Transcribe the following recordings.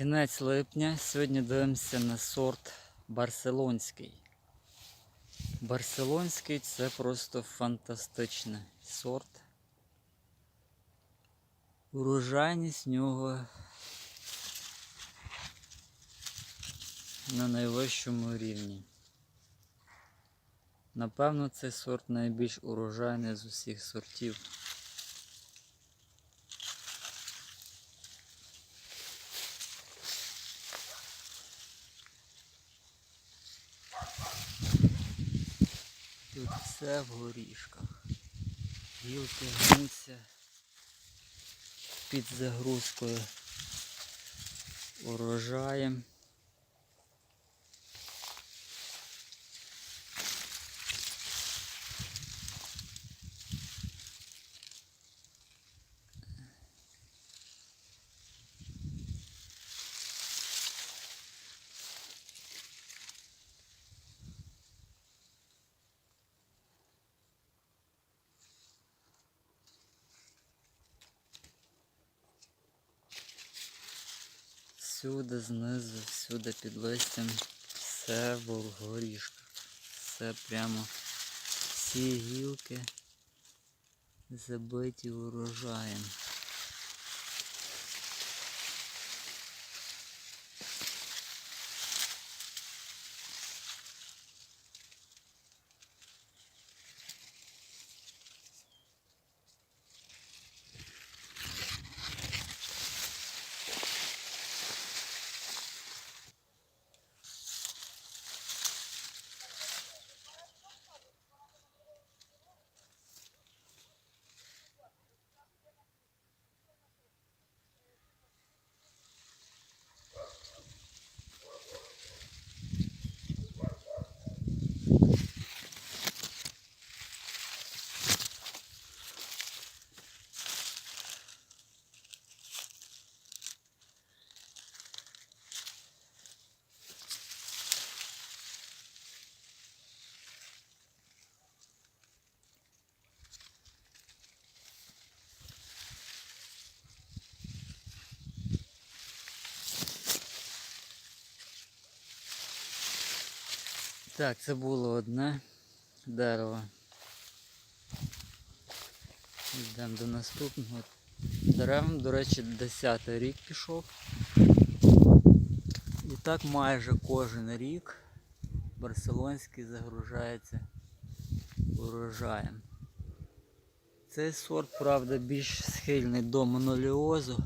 Кінець липня. Сьогодні дивимося на сорт барселонський. Барселонський це просто фантастичний сорт. Урожайність в нього на найвищому рівні. Напевно, цей сорт найбільш урожайний з усіх сортів. Тут все в горішках. Гілки гнуться під загрузкою урожаєм. Всюди знизу, всюди під листям, все в горішках. Все прямо всі гілки забиті урожаєм. Так, це було одне дерево. Йдемо до наступного. Деревам, до речі, 10 рік пішов. І так майже кожен рік барселонський загружається урожаєм. Цей сорт, правда, більш схильний до моноліозу.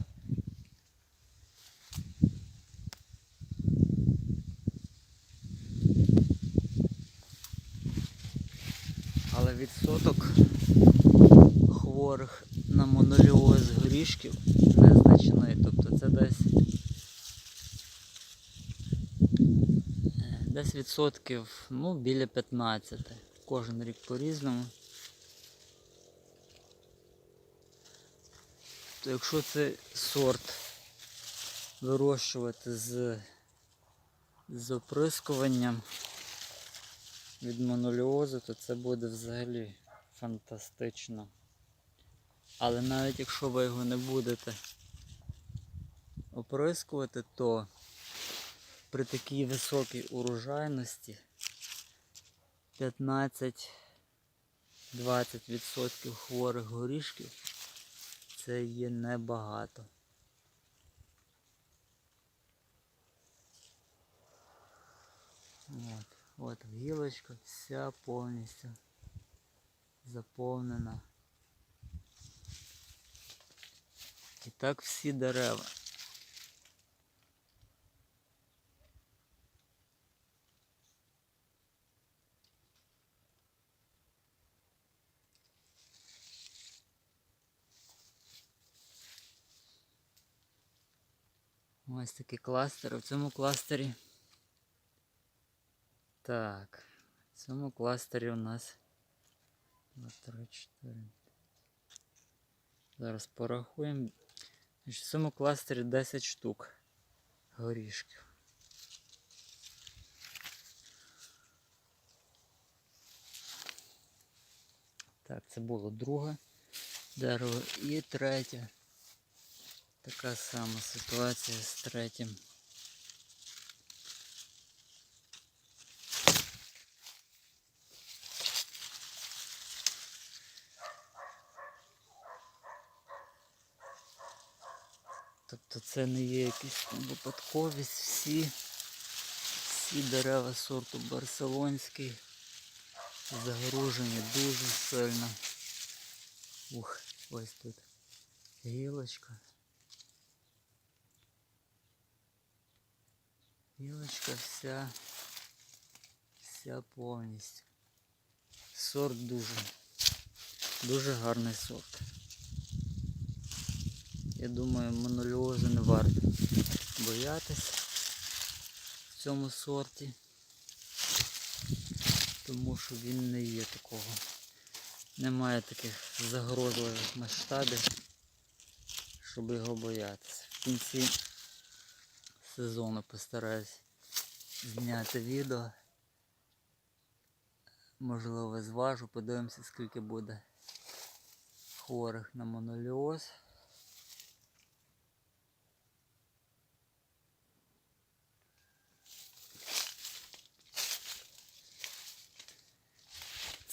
Відсоток хворих на моноліоз горішків незначний. Тобто це десь е, десь відсотків ну, біля 15. Кожен рік по-різному. То якщо цей сорт вирощувати з, з оприскуванням від моноліозу, то це буде взагалі фантастично. Але навіть якщо ви його не будете оприскувати, то при такій високій урожайності 15-20% хворих горішків це є небагато. От, от гілочка вся повністю заповнена. І так всі дерева. Ось такі кластери. В цьому кластері. Так. В цьому кластері у нас 2, 3, 4. Зараз порахуємо. В цьому кластері 10 штук горішків. Так, це було друге дерево і третє. Така сама ситуація з третім. Тобто це не є якась випадковість, всі, всі дерева сорту барселонський загружені дуже сильно. Ух, ось тут гілочка. Гілочка вся, вся повністю. Сорт дуже, дуже гарний сорт. Я думаю, моноліозу не варто боятись в цьому сорті, тому що він не є такого. Немає таких загрозливих масштабів, щоб його боятися. В кінці сезону постараюсь зняти відео. Можливо, зважу, подивимося, скільки буде хворих на моноліоз.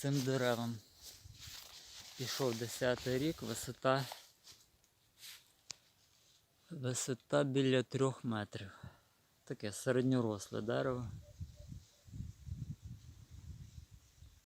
Цим деревом пішов 10 рік, висота висота біля 3 метрів. Таке середньоросле дерево.